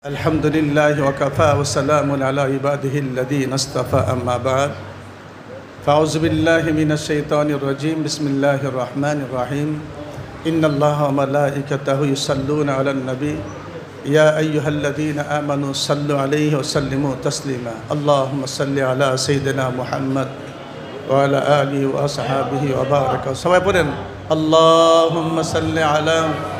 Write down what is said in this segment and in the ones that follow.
الحمد لله وكفى وسلام على عباده الذين اصطفى أما بعد. فأعوذ بالله من الشيطان الرجيم. بسم الله الرحمن الرحيم. إن الله وملائكته يصلون على النبي. يا أيها الذين آمنوا صلوا عليه وسلموا تسليما. اللهم صل على سيدنا محمد وعلى آله وأصحابه وبارك. وسلم اللهم صل على محمد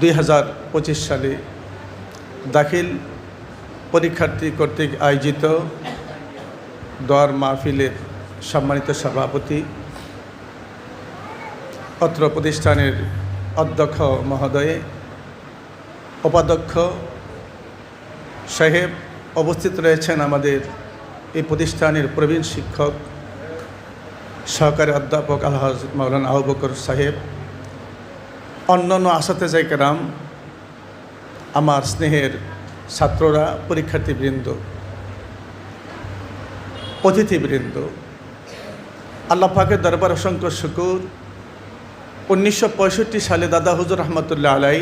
দুই হাজার পঁচিশ সালে দাখিল পরীক্ষার্থী কর্তৃক আয়োজিত দর মাহফিলের সম্মানিত সভাপতি, অত্র প্রতিষ্ঠানের অধ্যক্ষ মহোদয়ে, উপাধ্যক্ষ সাহেব অবস্থিত রয়েছেন আমাদের এই প্রতিষ্ঠানের প্রবীণ শিক্ষক, সহকারী অধ্যাপক আলহাজ মৌলানা আবু বকর সাহেব অন্যান্য আসাতে জায়গারাম আমার স্নেহের ছাত্ররা, পরীক্ষার্থীবৃন্দ, অতিথিবৃন্দ, আল্লাহ পাকের দরবার অসংখ্য শুকুর। উনিশশো পঁয়ষট্টি সালে দাদা হুজুর রহমতুল্লাহ আলাই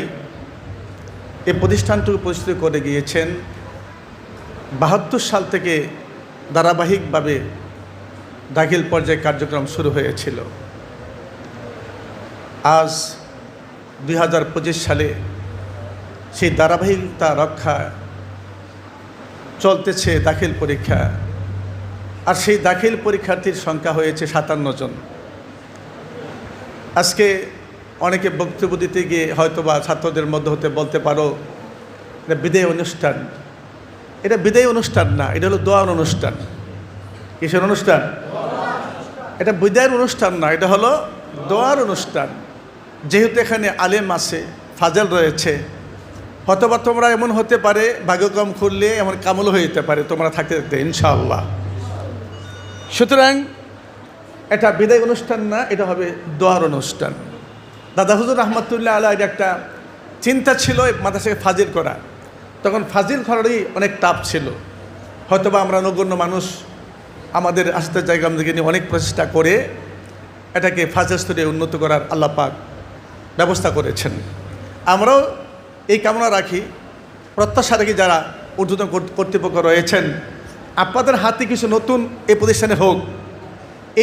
এই প্রতিষ্ঠানটুকু প্রতিষ্ঠিত করে গিয়েছেন। বাহাত্তর সাল থেকে ধারাবাহিকভাবে দাখিল পর্যায়ে কার্যক্রম শুরু হয়েছিল। আজ দুই হাজার পঁচিশ সালে সেই ধারাবাহিকতা রক্ষা চলতেছে দাখিল পরীক্ষা। আর সেই দাখিল পরীক্ষার্থীর সংখ্যা হয়েছে সাতান্ন জন। আজকে অনেকে বক্তব্য দিতে গিয়ে হয়তো বা ছাত্রদের মধ্যে হতে বলতে পারো, এটা বিদায় অনুষ্ঠান। এটা বিদায় অনুষ্ঠান না, এটা হলো দোয়ার অনুষ্ঠান। কিসের অনুষ্ঠান? এটা বিদায়ের অনুষ্ঠান না, এটা হলো দোয়ার অনুষ্ঠান। যেহেতু এখানে আলেম আছে, ফাজল রয়েছে, হয়তোবা তোমরা এমন হতে পারে, ভাগ্যক্রম খুললে এমন কামল হয়ে যেতে পারে, তোমরা থাকতে থাকতে, ইনশাআল্লাহ। সুতরাং এটা বিদায় অনুষ্ঠান না, এটা হবে দোয়ার অনুষ্ঠান। দাদা হুজুর রহমতুল্লাহ আল্লাহ একটা চিন্তা ছিল মাদ্রাসাকে ফাজিল করা। তখন ফাজিল করারই অনেক টাপ ছিল। হয়তোবা আমরা নগণ্য মানুষ, আমাদের আসতে জায়গা থেকে নিয়ে অনেক প্রচেষ্টা করে এটাকে ফাজের স্তরে উন্নত করার আল্লাহ পাক ব্যবস্থা করেছেন। আমরাও এই কামনা রাখি, প্রত্যাশা রাখি যারা ঊর্ধ্বতন কর্তৃপক্ষ রয়েছেন। আপনাদের হাতে কিছু নতুন এই প্রতিষ্ঠানে হোক,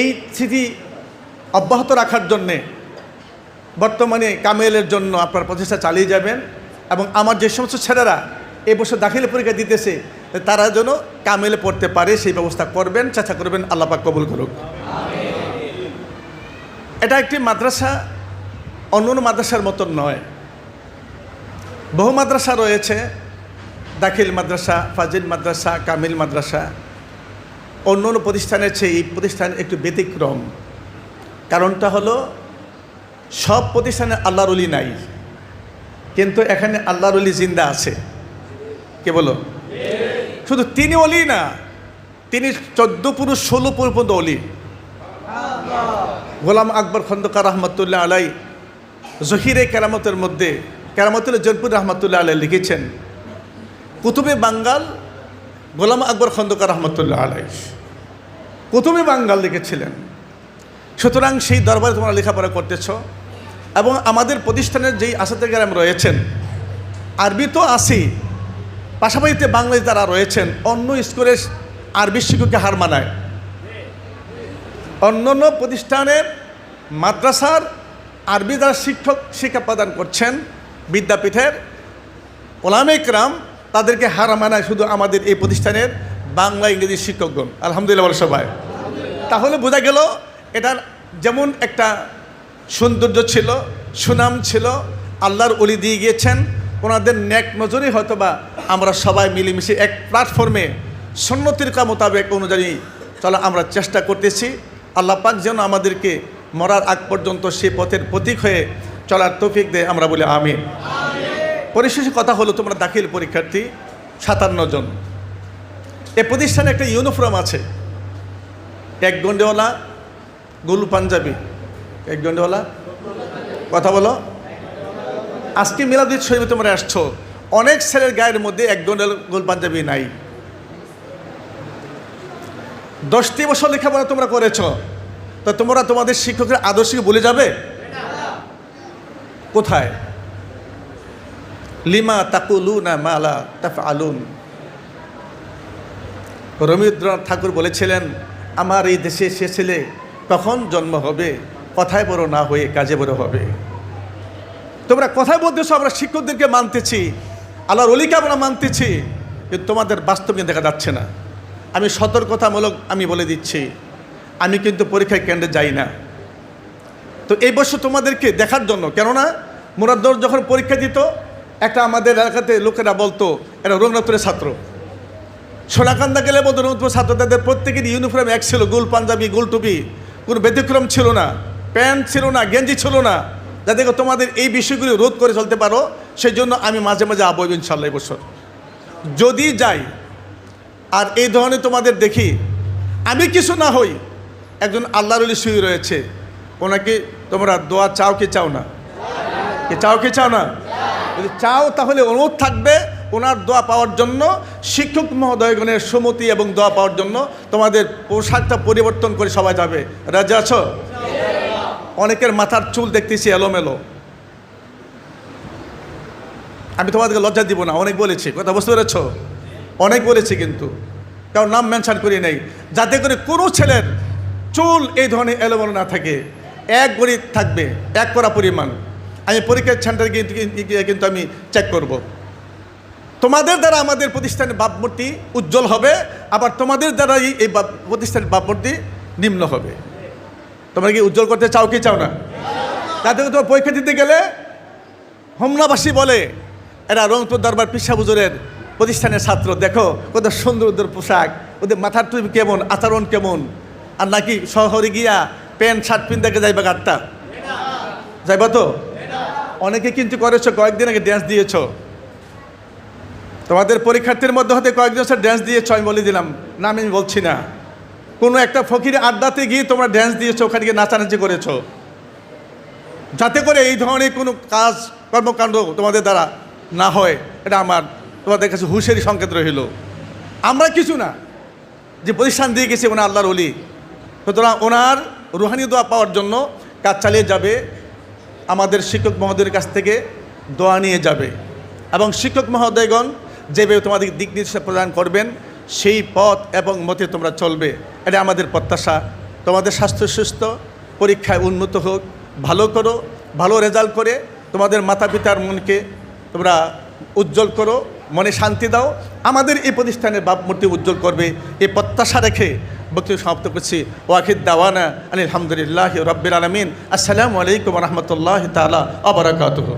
এই স্মৃতি অব্যাহত রাখার জন্যে বর্তমানে কামেলের জন্য আপনার প্রচেষ্টা চালিয়ে যাবেন এবং আমার যে সমস্ত ছেলেরা এ বছর দাখিল পরীক্ষা দিতেছে, তারা যেন কামেলে পড়তে পারে সেই ব্যবস্থা করবেন, চেষ্টা করবেন আল্লাপাক কবুল করুক। এটা একটি মাদ্রাসা অন্য অন্য মাদ্রাসার মতন নয়। বহু মাদ্রাসা রয়েছে, দাখিল মাদ্রাসা, ফাজিল মাদ্রাসা, কামিল মাদ্রাসা। অন্য অন্য প্রতিষ্ঠানের চেয়ে এই প্রতিষ্ঠান একটু ব্যতিক্রম। কারণটা হলো, সব প্রতিষ্ঠানে আল্লাহর অলি নাই। কিন্তু এখানে আল্লাহর অলি জিন্দা আছে। কে বলো? শুধু তিনি অলি না, তিনি চোদ্দ পুরুষ, ষোলো পুরুষ পর্যন্ত অলি গোলাম আকবর খন্দকার রহমতুল্লাহ আলাই জহিরে কেরামতের মধ্যে কেরামতুল্লাহ জনপুর রহমতুল্লাহ আলাই লিখেছেন, কুতুবে বাঙ্গাল গোলাম আকবর খন্দকার রহমতুল্লাহ আলাই কুতুবে বাঙ্গাল লিখেছিলেন, সুতরাং সেই দরবারে তোমরা লেখাপড়া করতেছ এবং আমাদের প্রতিষ্ঠানের যেই আসাতে গ্রাম রয়েছেন, আরবি তো আসি পাশাপাশিতে বাংলাদেশ যারা রয়েছেন, অন্য স্কুলের আরবি শিক্ষককে হার মানায়। অন্যান্য প্রতিষ্ঠানের মাদ্রাসার আরবি দ্বারা শিক্ষক, শিক্ষা প্রদান করছেন বিদ্যাপীঠের ওলামেকরাম তাদেরকে হার মানায় শুধু আমাদের এই প্রতিষ্ঠানের বাংলা, ইংরেজি শিক্ষকগণ আলহামদুলিল্লাহ সবাই। তাহলে বোঝা গেল, এটার যেমন একটা সৌন্দর্য ছিল, সুনাম ছিল, আল্লাহর অলি দিয়ে গিয়েছেন, ওনাদের ন্যাক নজরে হয়তোবা আমরা সবাই মিলেমিশে এক প্ল্যাটফর্মে সন্ন্যতিরকা মোতাবেক অনুযায়ী চলা আমরা চেষ্টা করতেছি। আল্লাহ পাক যেন আমাদেরকে মরার আগ পর্যন্ত সে পথের প্রতীক হয়ে চলার তৌফিক দেয় আমরা বলি আমি পরিশেষে কথা হলো তোমরা দাখিল পরীক্ষার্থী সাতান্ন জন। এ প্রতিষ্ঠানে একটা ইউনিফর্ম আছে। এক গন্ডেওয়ালা, গোল পাঞ্জাবি। এক গন্ডেওয়ালা, কথা বলো। আজকে মিলাদুল শরীফে তোমরা আসছো। অনেক ছেলের গায়ের মধ্যে এক গন্ডেল গোল পাঞ্জাবি নাই। দশটি বছর লেখাপড়া তোমরা করেছ। তা তোমরা তোমাদের শিক্ষকের আদর্শকে বলে যাবে? কোথায়? লিমা তাকুলু না মালা তাফ আলুন রবীন্দ্রনাথ ঠাকুর বলেছিলেন, আমার এই দেশে সে ছেলে কখন জন্ম হবে? কথায় বড় না হয়ে কাজে বড় হবে। তোমরা কথায় বলতেছো আমরা শিক্ষকদেরকে মানতেছি, আল্লাহর অলিকে আমরা মানতেছি, কিন্তু তোমাদের বাস্তব কিন্তু দেখা যাচ্ছে না। আমি সতর্কতামূলক আমি বলে দিচ্ছি আমি কিন্তু পরীক্ষায় কেন্দ্রে যাই না। তো এই বছর তোমাদেরকে দেখার জন্য, কেননা মুরাদ্দর যখন পরীক্ষা দিত, একটা আমাদের এলাকাতে লোকেরা বলতো, এরা রবীন্দ্রনাথের ছাত্র। সোনাকান্দা গেলে বলতো রবীন্দ্রনাথ ছাত্র তাদের প্রত্যেকের ইউনিফর্ম এক ছিল, গোল পাঞ্জাবি, গোল টুপি, কোনো ব্যতিক্রম ছিল না, প্যান্ট ছিল না, গেঞ্জি ছিল না। যাতে তোমাদের এই বিষয়গুলি রোধ করে চলতে পারো সেই জন্য আমি মাঝে মাঝে আবো ইনশাল্লাহ বছর। যদি যাই, আর এই ধরনের তোমাদের দেখি, আমি কিছু না হই একজন আল্লাহর শুয়ে রয়েছে। ওনাকে তোমরা দোয়া চাও কি চাও না? কি চাও কি চাও না? যদি চাও তাহলে অনুরোধ থাকবে ওনার দোয়া পাওয়ার জন্য, শিক্ষক মহোদয়গণের সুমতি এবং দোয়া পাওয়ার জন্য তোমাদের পোশাকটা পরিবর্তন করে সবাই যাবে। রাজা আছো? অনেকের মাথার চুল দেখতেছি এলোমেলো। আমি তোমাদেরকে লজ্জা দিব না, অনেক বলেছি। কথা বুঝতে পেরেছ? অনেক বলেছি কিন্তু। কারণ নাম মেনশন করি নেই। যাতে করে কোনো ছেলের চুল এই ধরনের এলোমেলো না থাকে। এক গড়ি থাকবে, এক করা পরিমাণ। আমি পরীক্ষার সেন্টারে গিয়ে কিন্তু আমি চেক করব। তোমাদের দ্বারা আমাদের প্রতিষ্ঠানের ভাবমূর্তি উজ্জ্বল হবে, আবার তোমাদের দ্বারাই এই প্রতিষ্ঠানের ভাবমূর্তি নিম্ন হবে। তোমরা কি উজ্জ্বল করতে চাও কি চাও না? যাতে করে তোমার পরীক্ষা দিতে গেলে হোমনাবাসী বলে, এরা রংপুর দরবার পিসা বুজুরের প্রতিষ্ঠানের ছাত্র। দেখো, কত সুন্দর ওদের পোশাক, ওদের মাথার টুপি কেমন, আচরণ কেমন। আর নাকি শহরে গিয়া প্যান্ট, শার্ট পিন দেখে যাইবা গাটটা যাইবা তো? অনেকে কিন্তু করেছ, কয়েকদিন আগে ড্যান্স দিয়েছ। তোমাদের পরীক্ষার্থীর মধ্যে হতে কয়েকদিন সে ড্যান্স দিয়েছ, আমি বলে দিলাম, না, আমি বলছি না। কোনো একটা ফকির আড্ডাতে গিয়ে তোমরা ড্যান্স দিয়েছ, ওখানে গিয়ে নাচানাচি করেছ। যাতে করে এই ধরনের কোনো কাজ, কর্মকাণ্ড তোমাদের দ্বারা না হয়, এটা আমার, তোমাদের কাছে হুঁশিয়ারি সংকেত রহিল আমরা কিছু না। যে প্রতিষ্ঠান দিয়ে গেছে, ওনার আল্লাহর অলি সুতরাং ওনার রুহানি দোয়া পাওয়ার জন্য কাজ চালিয়ে যাবে, আমাদের শিক্ষক মহোদয়ের কাছ থেকে দোয়া নিয়ে যাবে। এবং শিক্ষক মহোদয়গণ যেভাবে তোমাদের দিক নির্দেশনা প্রদান করবেন, সেই পথ এবং মতে তোমরা চলবে। এটা আমাদের প্রত্যাশা। তোমাদের স্বাস্থ্য সুস্থ, পরীক্ষায় উন্নত হোক, ভালো করো, ভালো রেজাল্ট করে তোমাদের মাতা পিতার মনকে তোমরা উজ্জ্বল করো, মনে শান্তি দাও। আমাদের এই প্রতিষ্ঠানের ভাবমূর্তি উজ্জ্বল করবে। এই প্রত্যাশা রেখে বক্তব্য সমাপ্ত করছি। ওয়াকিদ দাওয়ানা আলহামদুলিল্লাহ রব্বির আলমিন। আসসালামু আলাইকুম রহমতুল্লাহ তালা আবরাকাতুহ